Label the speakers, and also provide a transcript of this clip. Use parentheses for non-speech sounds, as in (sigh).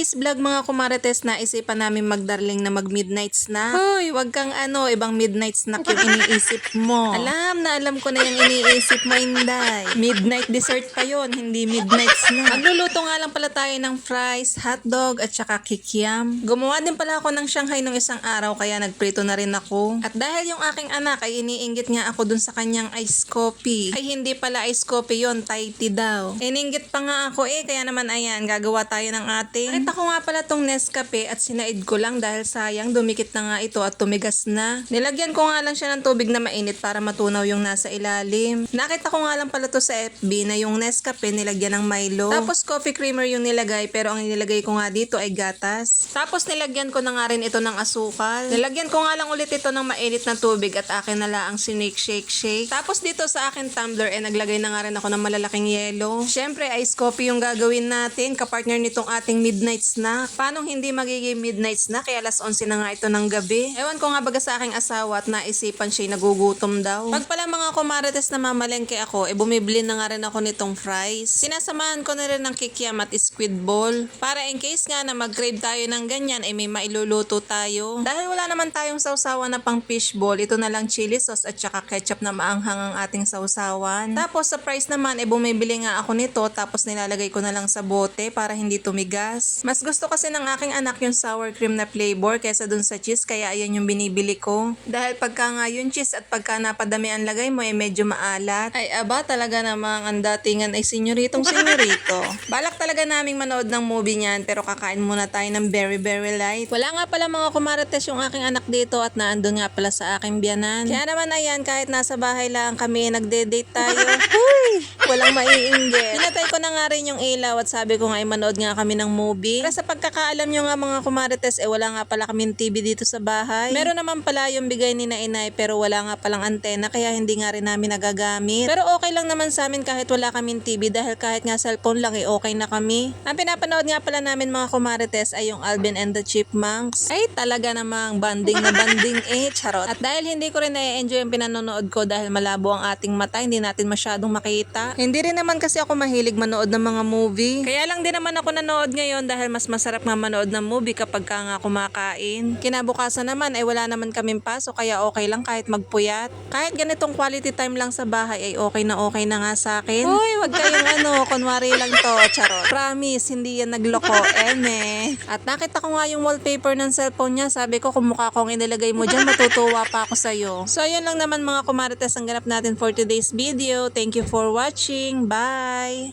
Speaker 1: today's vlog mga kumarites, naisipan namin magdarling na mag-midnight snack. Hoy, wag kang ano, ibang midnight snack yung iniisip mo. (laughs) alam na alam ko na yung iniisip mo, Inday. Midnight dessert pa yon, hindi midnight snack. Magluluto nga lang pala tayo ng fries, hotdog, at saka kikiam. Gumawa din pala ako ng Shanghai nung isang araw, kaya nagprito na rin ako. At dahil yung aking anak ay iniinggit nga ako dun sa kanyang ice coffee. Ay hindi pala ice coffee yon, Thai tea daw. Ininggit pa nga ako eh, kaya naman ayan, gagawa tayo ng ating. Nakita ko nga pala tong Nescafe at sinaid ko lang dahil sayang dumikit na nga ito at tumigas na. Nilagyan ko nga lang siya ng tubig na mainit para matunaw yung nasa ilalim. Nakita ko nga lang pala to sa FB na yung Nescafe nilagyan ng Milo. Tapos coffee creamer yung nilagay pero ang nilagay ko nga dito ay gatas. Tapos nilagyan ko na nga rin ito ng asukal. Nilagyan ko nga lang ulit ito ng mainit na tubig at akin na lang ang sinake shake shake. Tapos dito sa akin tumbler eh naglagay na nga rin ako ng malalaking yelo. Syempre ice coffee yung gagawin natin kapartner nitong ating midnight snack. Paano hindi magiging midnight snack? Kaya alas 11 na nga ito ng gabi. Ewan ko nga baga sa aking asawa at naisipan siya nagugutom daw. Pag pala mga kumarites na mamalengke ako, eh bumibili na nga rin ako nitong fries. Sinasamahan ko na rin ng kikiam at squid ball. Para in case nga na mag-crave tayo ng ganyan, eh may mailuluto tayo. Dahil wala naman tayong sausawan na pang fish ball, ito na lang chili sauce at saka ketchup na maanghang ang ating sausawan. Tapos sa price naman, eh bumibili nga ako nito tapos nilalagay ko na lang sa bote para hindi tumigas. Mas gusto kasi ng aking anak yung sour cream na flavor kesa dun sa cheese kaya ayan yung binibili ko. Dahil pagka nga yung cheese at pagka napadami ang lagay mo eh medyo maalat. Ay aba talaga namang ang datingan ay senyoritong senyorito. (laughs) Balak talaga naming manood ng movie niyan pero kakain muna tayo ng very very light. Wala nga pala mga kumarates yung aking anak dito at naandun nga pala sa aking biyanan. Kaya naman ayan kahit nasa bahay lang kami nagde-date tayo. (laughs) Huy! Walang maiinggit. Pinatay ko na nga rin yung ilaw at sabi ko nga ay manood nga kami ng movie. Para sa pagkakaalam nyo nga mga kumarites, eh wala nga pala kaming TV dito sa bahay. Meron naman pala yung bigay ni na inay pero wala nga palang antena kaya hindi nga rin namin nagagamit. Pero okay lang naman sa amin kahit wala kaming TV dahil kahit nga cellphone lang eh okay na kami. Ang pinapanood nga pala namin mga kumarites ay yung Alvin and the Chipmunks. Ay talaga namang banding na banding eh, charot. At dahil hindi ko rin na-enjoy yung pinanonood ko dahil malabo ang ating mata, hindi natin masyadong makita. Hindi rin naman kasi ako mahilig manood ng mga movie. Kaya lang din naman ako nanood ngayon dahil mas masarap nga manood ng movie kapag ka nga kumakain. Kinabukasan naman ay wala naman kaming pasok kaya okay lang kahit magpuyat. Kahit ganitong quality time lang sa bahay ay okay na okay na nga sa akin. Hoy, wag kayong (laughs) ano, kunwari lang to, charot. Promise, hindi yan nagloko, eme. At nakita ko nga yung wallpaper ng cellphone niya, sabi ko kung mukha kong inilagay mo dyan, matutuwa pa ako sa'yo. So, yun lang naman mga kumarites ang ganap natin for today's video. Thank you for watching. Bye!